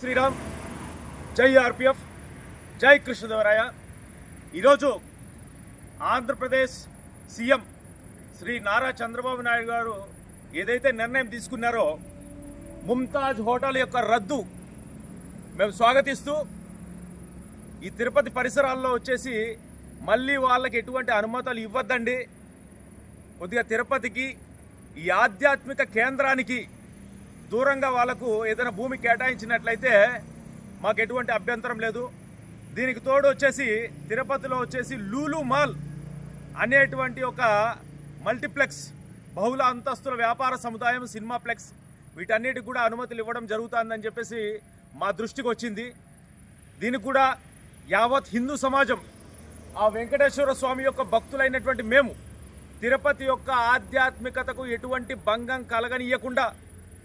శ్రీరామ్ జై ఆర్పిఎఫ్ జై కృష్ణదేవరాయ. ఈరోజు ఆంధ్రప్రదేశ్ సీఎం శ్రీ నారా చంద్రబాబు నాయుడు గారు ఏదైతే నిర్ణయం తీసుకున్నారో ముంతాజ్ హోటల్ యొక్క రద్దు మేము స్వాగతిస్తూ ఈ తిరుపతి పరిసరాల్లో వచ్చేసి మళ్ళీ వాళ్ళకి ఎటువంటి అనుమతులు ఇవ్వద్దండి. కొద్దిగా తిరుపతికి ఈ ఆధ్యాత్మిక కేంద్రానికి దూరంగా వాళ్ళకు ఏదైనా భూమి కేటాయించినట్లయితే మాకు ఎటువంటి అభ్యంతరం లేదు. దీనికి తోడు వచ్చేసి తిరుపతిలో వచ్చేసి లూలు మాల్ అనేటువంటి ఒక మల్టీప్లెక్స్ బహుళ అంతస్తుల వ్యాపార సముదాయం సినిమాప్లెక్స్ వీటన్నిటికి కూడా అనుమతులు ఇవ్వడం జరుగుతుందని చెప్పేసి మా దృష్టికి వచ్చింది. దీనికి కూడా యావత్ హిందూ సమాజం ఆ వెంకటేశ్వర స్వామి యొక్క భక్తులైనటువంటి మేము తిరుపతి యొక్క ఆధ్యాత్మికతకు ఎటువంటి భంగం కలగనీయకుండా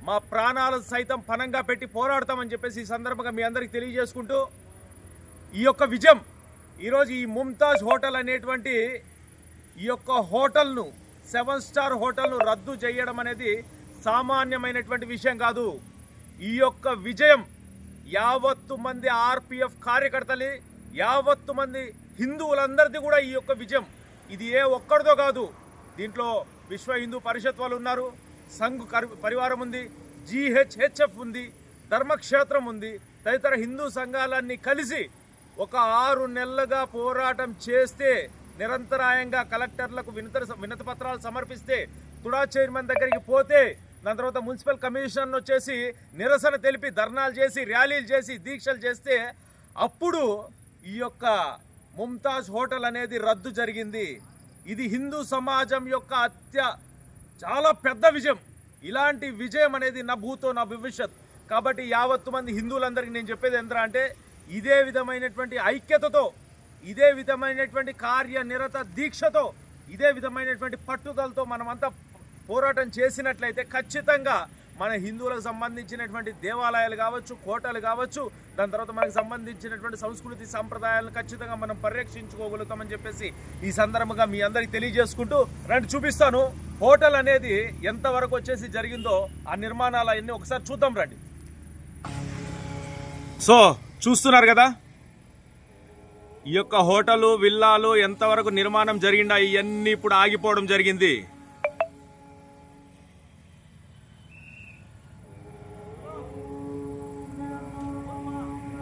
మా ప్రాణాలు సైతం పనంగా పెట్టి పోరాడతామని చెప్పేసి ఈ సందర్భంగా మీ అందరికీ తెలియజేసుకుంటూ ఈ యొక్క విజయం ఈరోజు ఈ ముంతాజ్ హోటల్ అనేటువంటి ఈ యొక్క హోటల్ను సెవెన్ స్టార్ హోటల్ను రద్దు చేయడం అనేది సామాన్యమైనటువంటి విషయం కాదు. ఈ యొక్క విజయం యావత్తు మంది ఆర్పిఎఫ్ కార్యకర్తలు యావత్తు మంది హిందువులందరిది కూడా ఈ యొక్క విజయం. ఇది ఏ ఒక్కడిదో కాదు. దీంట్లో విశ్వ హిందూ పరిషత్ వాళ్ళు ఉన్నారు. సంఘ్ పరివారం ఉంది జీహెచ్హెచ్ఎఫ్ ఉంది ధర్మక్షేత్రం ఉంది తదితర హిందూ సంఘాలన్నీ కలిసి ఒక ఆరు నెలలుగా పోరాటం చేస్తే నిరంతరాయంగా కలెక్టర్లకు వినత వినత పత్రాలు సమర్పిస్తే తుడా చైర్మన్ దగ్గరికి పోతే దాని తర్వాత మున్సిపల్ కమిషన్ వచ్చేసి నిరసన తెలిపి ధర్నాలు చేసి ర్యాలీలు చేసి దీక్షలు చేస్తే అప్పుడు ఈ యొక్క ముంతాజ్ హోటల్ అనేది రద్దు జరిగింది. ఇది హిందూ సమాజం యొక్క అత్య చాలా పెద్ద విజయం. ఇలాంటి విజయం అనేది నా భూతో నా భవిష్యత్. కాబట్టి యావత్తు మంది హిందువులందరికీ నేను చెప్పేది ఎంత అంటే ఇదే విధమైనటువంటి ఐక్యతతో ఇదే విధమైనటువంటి కార్యనిరత దీక్షతో ఇదే విధమైనటువంటి పట్టుదలతో మనమంతా పోరాటం చేసినట్లయితే ఖచ్చితంగా మన హిందువులకు సంబంధించినటువంటి దేవాలయాలు కావచ్చు కోటలు కావచ్చు దాని తర్వాత మనకు సంబంధించినటువంటి సంస్కృతి సంప్రదాయాలను ఖచ్చితంగా మనం పరిరక్షించుకోగలుగుతామని చెప్పేసి ఈ సందర్భంగా మీ అందరికి తెలియజేసుకుంటూ రండి చూపిస్తాను. హోటల్ అనేది ఎంతవరకు వచ్చేసి జరిగిందో ఆ నిర్మాణాలు అవన్నీ ఒకసారి చూద్దాం రండి. సో చూస్తున్నారు కదా? ఈ యొక్క హోటలు విల్లాలు ఎంతవరకు నిర్మాణం జరిగిందా ఇవన్నీ ఇప్పుడు ఆగిపోవడం జరిగింది.